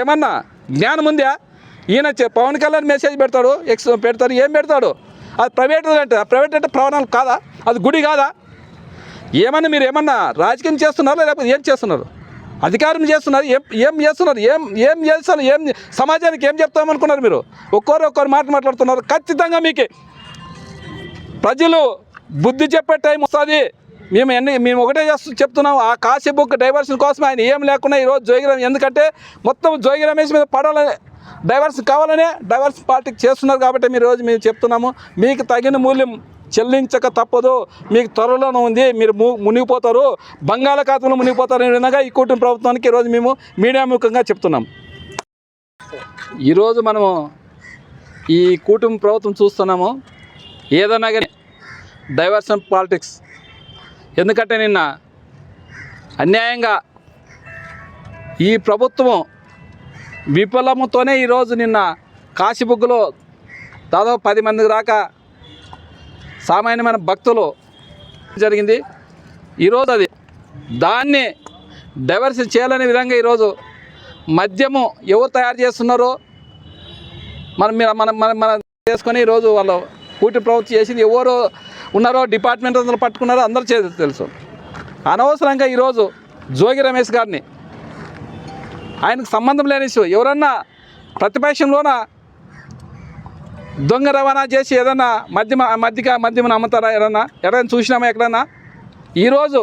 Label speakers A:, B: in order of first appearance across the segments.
A: ఏమన్నా జ్ఞానం ఉందా? ఈయన పవన్ కళ్యాణ్ మెసేజ్ పెడతాడు ఎక్స్ పెడతాడు ఏం పెడతాడు? అది ప్రైవేట్ అంటే ప్రైవేట్ అంటే ప్రవణాలు కాదా? అది గుడి కాదా? ఏమన్నా మీరు ఏమన్నా రాజకీయం చేస్తున్నారా లేకపోతే ఏం చేస్తున్నారు? అధికారం చేస్తున్నారు ఏం ఏం చేస్తున్నారు? ఏం ఏం చేస్తున్నారు? ఏం సమాజానికి ఏం చెప్తామనుకున్నారు మీరు? ఒక్కొరు ఒక్కొరు మాట మాట్లాడుతున్నారు. ఖచ్చితంగా మీకే. ప్రజలు బుద్ధి చెప్పే టైం వస్తుంది. మేము ఎన్ని మేము ఒకటే చేస్తూ చెప్తున్నాం ఆ కాశీ బుక్ డైవర్షన్ కోసం ఆయన ఏం లేకుండా ఈరోజు జోగిరామ్ ఎందుకంటే మొత్తం జోగి రమేష్ మీద పడాలని డైవర్షన్ కావాలనే డైవర్స్ పార్టీకి చేస్తున్నారు కాబట్టి మీరు రోజు మేము చెప్తున్నాము మీకు తగిన మూల్యం చెల్లించక తప్పదు. మీకు త్వరలోనే ఉంది మీరు ము మునిగిపోతారు బంగాళాఖాతంలో మునిగిపోతారు అనే విధంగా ఈ కూటమి ప్రభుత్వానికి ఈరోజు మేము మీడియా ముఖంగా చెప్తున్నాం. ఈరోజు మనము ఈ కూటమి ప్రభుత్వం చూస్తున్నాము ఏదన్నా కానీ డైవర్షన్ పాలిటిక్స్ ఎందుకంటే నిన్న అన్యాయంగా ఈ ప్రభుత్వం విఫలముతోనే ఈరోజు నిన్న కాశీబుగ్గులో దాదాపు పది మంది దాకా సామాన్యమైన భక్తులు జరిగింది. ఈరోజు అది దాన్ని డైవర్షన్ చేయాలనే విధంగా ఈరోజు మద్యము ఎవరు తయారు చేస్తున్నారో మనం మీరు మన మన మన చేసుకొని ఈరోజు వాళ్ళు కూటి ప్రవృత్తి చేసింది. ఎవరు ఉన్నారో డిపార్ట్మెంట్ అందరూ పట్టుకున్నారో అందరూ చే తెలుసు. అనవసరంగా ఈరోజు జోగి రమేష్ గారిని ఆయనకు సంబంధం లేని ఇష్యూ. ఎవరన్నా ప్రతిపక్షంలోన దొంగ రవాణా చేసి ఏదన్నా మద్యమ మద్యక మద్యమని అమ్ముతారా ఎవరన్నా? ఎవరైనా చూసినామా ఎక్కడన్నా? ఈరోజు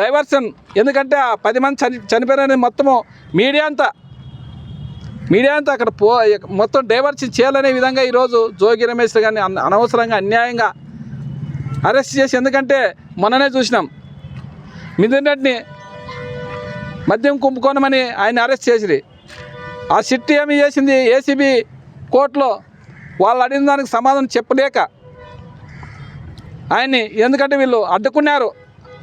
A: డైవర్షన్. ఎందుకంటే ఆ పది మంది చని చనిపోయారని మొత్తము మీడియా అంతా మీడియా అంతా అక్కడ పో మొత్తం డైవర్షన్ చేయాలనే విధంగా ఈరోజు జోగి రమేష్ గారిని అనవసరంగా అన్యాయంగా అరెస్ట్ చేసి ఎందుకంటే మొన్ననే చూసినాం. మిథున్ రెడ్డిని మద్యం కుంపుకోనమని ఆయన అరెస్ట్ చేసిరి. ఆ సిట్ ఏమి చేసింది? ఏసీబీ కోర్టులో వాళ్ళు అడిగిన దానికి సమాధానం చెప్పలేక ఆయన్ని ఎందుకంటే వీళ్ళు అడ్డుకున్నారు.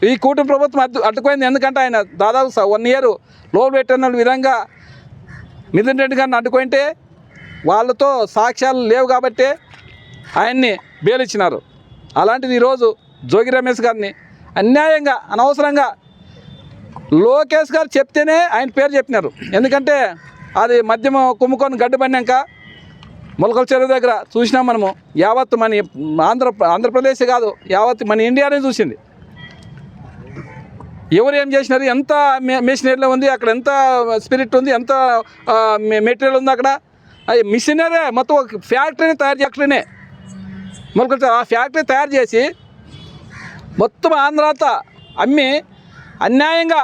A: ఈ కూటమి ప్రభుత్వం అడ్డు అడ్డుకుపోయింది ఎందుకంటే ఆయన దాదాపు వన్ ఇయర్ లోన్ పెట్టిన విధంగా మిథున్ రెడ్డి గారిని అడ్డుకుంటే వాళ్ళతో సాక్ష్యాలు లేవు కాబట్టి ఆయన్ని బెయిల్ ఇచ్చినారు. అలాంటిది ఈరోజు జోగి రమేష్ గారిని అన్యాయంగా అనవసరంగా లోకేష్ గారు చెప్తేనే ఆయన పేరు చెప్పినారు. ఎందుకంటే అది మద్యం కుమ్ముకొని గడ్డు పడినాక మొలకల చెరువు దగ్గర చూసినాం మనము. యావత్ మన ఆంధ్ర ఆంధ్రప్రదేశ్ కాదు యావత్ మన ఇండియానే చూసింది. ఎవరు ఏం చేసినారు? ఎంత మెషినరీలో ఉంది అక్కడ ఎంత స్పిరిట్ ఉంది ఎంత మెటీరియల్ ఉంది అక్కడ? అది మిషనరీ మొత్తం ఒక ఫ్యాక్టరీని తయారు చేయనే మొలకల ఆ ఫ్యాక్టరీ తయారు చేసి మొత్తం ఆంధ్ర అమ్మి అన్యాయంగా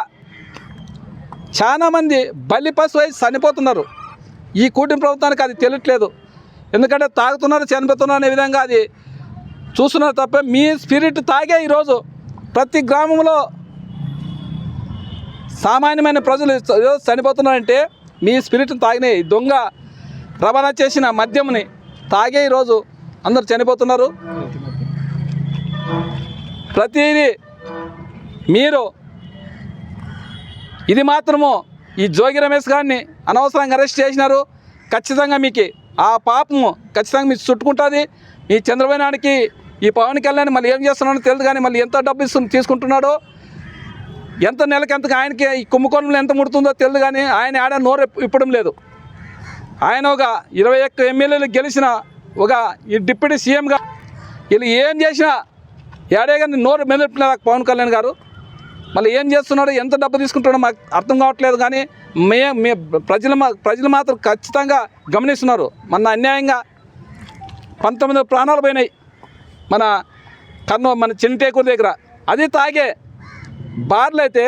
A: చాలామంది బలి పశువు అయి చనిపోతున్నారు. ఈ కూటమి ప్రభుత్వానికి అది తెలియట్లేదు. ఎందుకంటే తాగుతున్నారు చనిపోతున్నారు అనే విధంగా అది చూస్తున్నారు తప్ప మీ స్పిరిట్ తాగే ఈరోజు ప్రతి గ్రామంలో సామాన్యమైన ప్రజలు ఈరోజు చనిపోతున్నారంటే మీ స్పిరిట్ తాగిన దొంగ రవాణా చేసిన మద్యంని తాగే ఈరోజు అందరు చనిపోతున్నారు. ప్రతిదీ మీరు ఇది మాత్రము ఈ జోగి రమేష్ గారిని అనవసరంగా అరెస్ట్ చేసినారు. ఖచ్చితంగా మీకు ఆ పాపము ఖచ్చితంగా మీకు చుట్టుకుంటుంది. ఈ చంద్రబాబు నాయుడికి ఈ పవన్ కళ్యాణ్ మళ్ళీ ఏం చేస్తున్నాడో తెలియదు కానీ మళ్ళీ ఎంత డబ్బు ఇస్తుంది తీసుకుంటున్నాడో. ఎంత నెలకి ఎంత ఆయనకి ఈ కుంభకోణంలో ఎంత ముడుతుందో తెలియదు కానీ ఆయన ఆడ నోరు ఇప్పడం లేదు. ఆయన ఒక ఇరవై ఒక్క ఎమ్మెల్యేలు గెలిచిన ఒక ఈ డిప్యూటీ సీఎంగా వీళ్ళు ఏం చేసినా ఏడే కానీ నోరు మెదపలేదు పవన్ కళ్యాణ్ గారు. మళ్ళీ ఏం చేస్తున్నాడో ఎంత డబ్బు తీసుకుంటాడో మాకు అర్థం కావట్లేదు కానీ మే మే ప్రజలు మా ప్రజలు మాత్రం ఖచ్చితంగా గమనిస్తున్నారు. మన అన్యాయంగా పంతొమ్మిది ప్రాణాలు పోయినాయి మన కర్నూ మన చిన్నటేకూరు దగ్గర. అది తాగే బార్లు అయితే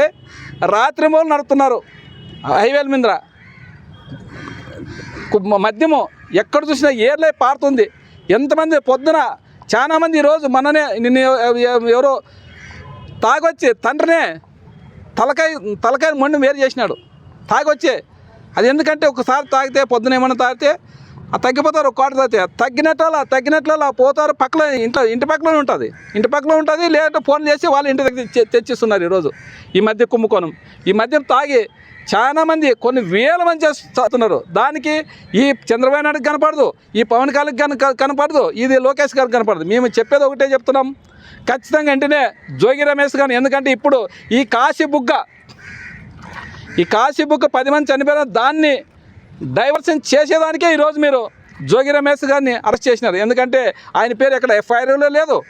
A: రాత్రి మూలు నడుపుతున్నారు హైవేల మీద. మద్యము ఎక్కడ చూసినా ఏర్లే పారుతుంది. ఎంతమంది పొద్దున చాలామంది ఈరోజు మననే నిన్ను ఎవరో తాగొచ్చి తండ్రినే తలకాయ తలకాయ మొండి వేరు చేసినాడు. తాగొచ్చే. అది ఎందుకంటే ఒకసారి తాగితే పొద్దున ఏమన్నా తాగితే తగ్గిపోతారు ఒక కోట తగ్గినట్లలా తగ్గినట్ల తగ్గినట్ల పోతారు పక్కన ఇంట్లో ఇంటి పక్కన ఉంటుంది. ఇంటి పక్కన ఉంటుంది లేదంటే ఫోన్ చేసి వాళ్ళ ఇంటి దగ్గర తెచ్చిస్తున్నారు ఈరోజు. ఈ మధ్య కుంభకోణం. ఈ మద్యం తాగి చాలామంది కొన్ని వేల మంది చేస్తున్నారు. దానికి ఈ చంద్రబాబు నాయుడు కనపడదు ఈ పవన్ కళ్యాణ్ కన కనపడదు ఇది లోకేష్ గారికి కనపడదు. మేము చెప్పేది ఒకటే చెప్తున్నాం. ఖచ్చితంగా వెంటనే జోగి రమేష్ గారిని ఎందుకంటే ఇప్పుడు ఈ కాశీ బుగ్గ ఈ కాశీ బుగ్గ పది మంది చనిపోయిన దాన్ని డైవర్షన్ చేసేదానికే ఈరోజు మీరు జోగి రమేష్ గారిని అరెస్ట్ చేసినారు. ఎందుకంటే ఆయన పేరు ఎక్కడ ఎఫ్ఐఆర్లో లేదు.